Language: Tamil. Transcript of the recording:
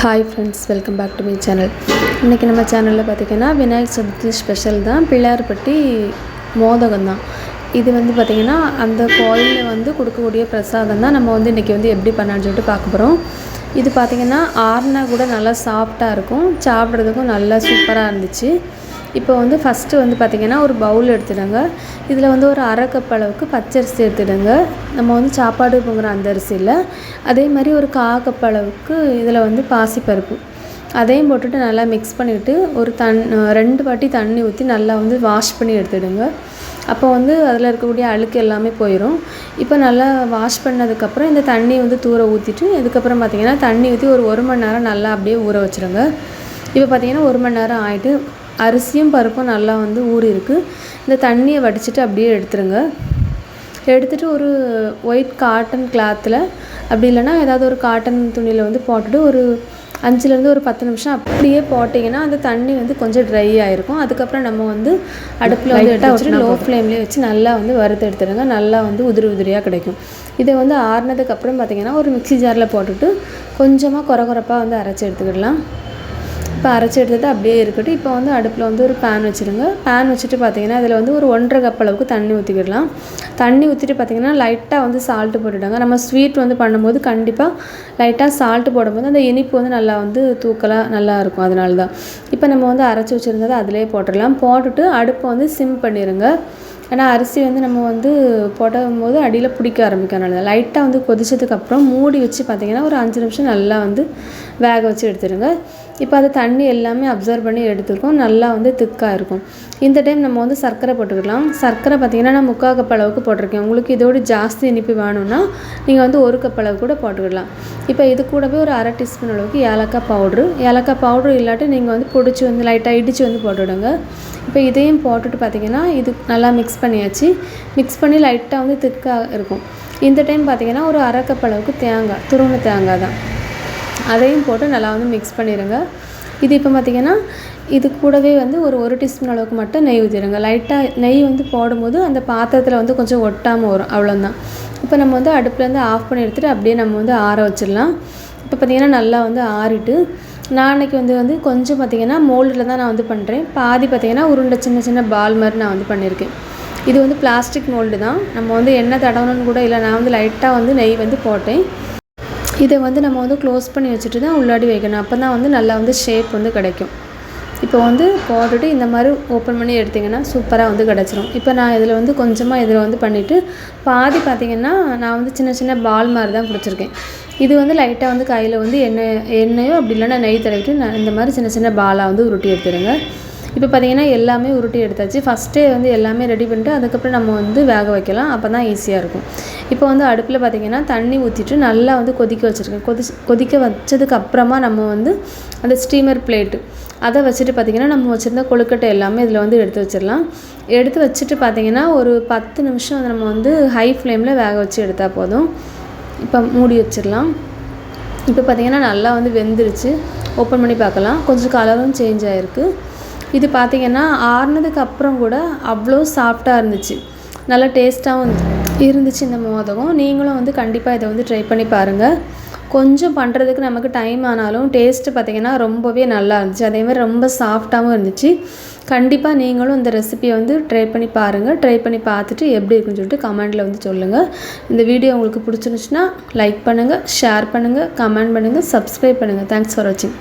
Hi friends welcome back to my channel இன்றைக்கி நம்ம சேனலில் பார்த்திங்கன்னா விநாயகர் சதுர்த்தி ஸ்பெஷல் தான். பிள்ளையார்பட்டி மோதகம் தான். இது வந்து பார்த்திங்கன்னா அந்த கோயிலில் வந்து கொடுக்கக்கூடிய பிரசாதம் தான் நம்ம வந்து இன்றைக்கி வந்து எப்படி பண்ணான்னு சொல்லிட்டு பார்க்க போகிறோம் இது பார்த்திங்கன்னா ஆறுனா கூட நல்லா சாஃப்டாக இருக்கும். சாப்பிட்றதுக்கும் நல்லா சூப்பராக இருந்துச்சு. இப்போ வந்து ஃபஸ்ட்டு வந்து பார்த்திங்கன்னா ஒரு பவுல் எடுத்துடுங்க. இதில் வந்து ஒரு அரை கப் அளவுக்கு பச்சரிசி எடுத்துடுங்க. நம்ம வந்து சாப்பாடு பொங்குற அந்த அரிசியில். அதே மாதிரி ஒரு கா கப் அளவுக்கு இதில் வந்து பாசிப்பருப்பு. அதையும் போட்டுட்டு நல்லா மிக்ஸ் பண்ணிவிட்டு ஒரு தண் ரெண்டு வாட்டி தண்ணி ஊற்றி நல்லா வந்து வாஷ் பண்ணி எடுத்துடுங்க. அப்போ வந்து அதில் இருக்கக்கூடிய அழுக்கு எல்லாமே போயிடும் இப்போ நல்லா வாஷ் பண்ணதுக்கப்புறம் இந்த தண்ணி வந்து தூர ஊற்றிட்டு இதுக்கப்புறம் பார்த்திங்கன்னா தண்ணி ஊற்றி ஒரு ஒரு மணி நேரம் நல்லா அப்படியே ஊற வச்சுருங்க. இப்போ பார்த்திங்கன்னா ஒரு மணி நேரம் ஆகிட்டு அரிசியும் பருப்பும் நல்லா வந்து ஊறி இருக்குது இந்த தண்ணியை வடிச்சிட்டு அப்படியே எடுத்துருங்க. எடுத்துகிட்டு ஒரு ஒயிட் காட்டன் கிளாத்தில் அப்படி இல்லைன்னா ஏதாவது ஒரு காட்டன் துணியில் வந்து போட்டுட்டு ஒரு அஞ்சுலேருந்து ஒரு பத்து நிமிஷம் அப்படியே போட்டிங்கன்னா அந்த தண்ணி வந்து கொஞ்சம் ட்ரை ஆகிருக்கும் அதுக்கப்புறம் நம்ம வந்து அடுப்பில் வந்து எடுத்து வச்சுட்டு லோ ஃப்ளேம்லேயே வச்சு நல்லா வந்து வறுத்து எடுத்துடுங்க நல்லா வந்து உதிரி உதிரியாக கிடைக்கும். இதை வந்து ஆறுனதுக்கப்புறம் பார்த்திங்கன்னா ஒரு மிக்சி ஜாரில் போட்டுட்டு கொஞ்சமாக குறை குறைப்பாக வந்து அரைச்சி எடுத்துக்கிடலாம். இப்போ அரைச்சி எடுத்தது அப்படியே இருக்கட்டும். இப்போ வந்து அடுப்பில் வந்து ஒரு பேன் வச்சுருங்க. பேன் வச்சுட்டு பார்த்தீங்கன்னா அதில் வந்து ஒரு ஒன்றரை கப் அளவுக்கு தண்ணி ஊற்றிக்கிடலாம் தண்ணி ஊற்றிட்டு பார்த்தீங்கன்னா லைட்டாக வந்து சால்ட்டு போட்டுவிடுங்க நம்ம ஸ்வீட் வந்து பண்ணும்போது கண்டிப்பாக லைட்டாக சால்ட்டு போடும்போது அந்த இனிப்பு வந்து நல்லா வந்து தூக்கலாக நல்லா இருக்கும். அதனால தான் இப்போ நம்ம வந்து அரைச்சி வச்சுருந்ததை அதிலே போட்டுடலாம். போட்டுட்டு அடுப்பை வந்து சிம் பண்ணிடுங்க ஏன்னா அரிசி வந்து நம்ம வந்து போடும் போது அடியில் பிடிக்க ஆரம்பிக்கிறனால லைட்டாக வந்து கொதிச்சதுக்கப்புறம் மூடி வச்சு பார்த்திங்கன்னா ஒரு அஞ்சு நிமிஷம் நல்லா வந்து வேக வச்சு எடுத்துடுங்க. இப்போ அது தண்ணி எல்லாமே அப்சர்வ் பண்ணி எடுத்துருக்கோம். நல்லா வந்து திக்காக இருக்கும். இந்த டைம் நம்ம வந்து சர்க்கரை போட்டுக்கலாம். சர்க்கரை பார்த்திங்கன்னா நான் முக்கால் கப் அளவுக்கு போட்டிருக்கேன். உங்களுக்கு இதோடு ஜாஸ்தி இனிப்பு வேணும்னா நீங்கள் வந்து ஒரு கப் அளவு கூட போட்டுக்கலாம். இப்போ இது கூடவே ஒரு அரை டீஸ்பூன் அளவுக்கு ஏலக்காய் பவுட்ரு. ஏலக்காய் பவுட்ரு இல்லாட்டி நீங்கள் வந்து பிடிச்சி வந்து லைட்டாக இடித்து வந்து போட்டுவிடுங்க. இப்போ இதையும் போட்டுட்டு பார்த்திங்கன்னா இது நல்லா மிக்ஸ் பண்ணியாச்சு. மிக்ஸ் பண்ணி லைட்டாக வந்து திக்காக இருக்கும். இந்த டைம் பார்த்திங்கன்னா ஒரு அரை கப் அளவுக்கு தேங்காய் துருவன தேங்காய் தான். அதையும் போட்டு நல்லா வந்து மிக்ஸ் பண்ணிடுங்க இது இப்போ பார்த்திங்கன்னா இது கூடவே வந்து ஒரு ஒரு டீஸ்பூன் அளவுக்கு மட்டும் நெய் ஊற்றிடுங்க லைட்டாக நெய் வந்து போடும்போது அந்த பாத்திரத்தில் வந்து கொஞ்சம் ஒட்டாமல் வரும். அவ்வளோதான் இப்போ நம்ம வந்து அடுப்புலேருந்து ஆஃப் பண்ணி எடுத்துகிட்டு அப்படியே நம்ம வந்து ஆற வச்சிடலாம். இப்போ பார்த்திங்கன்னா நல்லா வந்து ஆறிட்டு நான் அன்றைக்கி வந்து வந்து கொஞ்சம் பார்த்திங்கன்னா மோல்டில் தான் நான் வந்து பண்ணுறேன் பாதி பார்த்திங்கன்னா உருண்டை சின்ன சின்ன பால் மாதிரி நான் வந்து பண்ணியிருக்கேன் இது வந்து பிளாஸ்டிக் மோல்டு தான். நம்ம வந்து எண்ணெய் தடவணும்னு கூட இல்லை. நான் வந்து லைட்டாக வந்து நெய் வந்து போட்டேன். இதை வந்து நம்ம வந்து க்ளோஸ் பண்ணி வச்சுட்டு தான் உள்ளாடி வைக்கணும். அப்போ தான் வந்து நல்லா வந்து ஷேப் வந்து கிடைக்கும். இப்போ வந்து போட்டுட்டு இந்த மாதிரி ஓப்பன் பண்ணி எடுத்திங்கன்னா சூப்பராக வந்து கிடச்சிரும். இப்போ நான் இதில் வந்து கொஞ்சமாக இதில் வந்து பண்ணிவிட்டு பாதி பார்த்திங்கன்னா நான் வந்து சின்ன சின்ன பால் மாதிரி தான் பிடிச்சிருக்கேன். இது வந்து லைட்டாக வந்து கையில் வந்து எண்ணெய் எண்ணெயோ அப்படி இல்லைன்னா நெய் தடவிட்டு நான் இந்த மாதிரி சின்ன சின்ன பாலாக வந்து உருட்டி எடுத்துடுங்க. இப்போ பார்த்திங்கன்னா எல்லாமே உருட்டி எடுத்தாச்சு. ஃபஸ்ட்டே வந்து எல்லாமே ரெடி பண்ணிட்டு அதுக்கப்புறம் நம்ம வந்து வேக வைக்கலாம். அப்போ தான் ஈஸியாக இருக்கும். இப்போ வந்து அடுப்பில் பார்த்திங்கன்னா தண்ணி ஊற்றிட்டு நல்லா வந்து கொதிக்க வச்சுருக்கேன். கொதி கொதிக்க வச்சதுக்கு அப்புறமா நம்ம வந்து அந்த ஸ்டீமர் பிளேட்டு அதை வச்சுட்டு பார்த்திங்கன்னா நம்ம வச்சுருந்த கொழுக்கட்டை எல்லாமே இதில் வந்து எடுத்து வச்சிடலாம். எடுத்து வச்சுட்டு பார்த்திங்கன்னா ஒரு பத்து நிமிஷம் நம்ம வந்து ஹை ஃப்ளேமில் வேக வச்சு எடுத்தால் போதும். இப்போ மூடி வச்சிடலாம். இப்போ பார்த்திங்கன்னா நல்லா வந்து வெந்துருச்சு. ஓப்பன் பண்ணி பார்க்கலாம். கொஞ்சம் கலரும் சேஞ்ச் ஆகிருக்கு இது பார்த்திங்கன்னா ஆறுனதுக்கு அப்புறம் கூட அவ்வளோ சாஃப்டாக இருந்துச்சு. நல்லா டேஸ்ட்டாகவும் இருந்துச்சு இந்த மோதகம். நீங்களும் வந்து கண்டிப்பாக இதை வந்து ட்ரை பண்ணி பாருங்கள் கொஞ்சம் பண்ணுறதுக்கு நமக்கு டைம் ஆனாலும் டேஸ்ட்டு பார்த்திங்கன்னா ரொம்பவே நல்லா இருந்துச்சு. அதேமாதிரி ரொம்ப சாஃப்டாகவும் இருந்துச்சு. கண்டிப்பாக நீங்களும் இந்த ரெசிபியை வந்து ட்ரை பண்ணி பாருங்கள் ட்ரை பண்ணி பார்த்துட்டு எப்படி இருக்குன்னு சொல்லிட்டு கமெண்ட்டில் வந்து சொல்லுங்கள் இந்த வீடியோ உங்களுக்கு பிடிச்சிருந்துச்சுன்னா லைக் பண்ணுங்கள் ஷேர் பண்ணுங்கள் கமெண்ட் பண்ணுங்கள் சப்ஸ்கிரைப் பண்ணுங்கள் தேங்க்ஸ் ஃபார் வாட்சிங்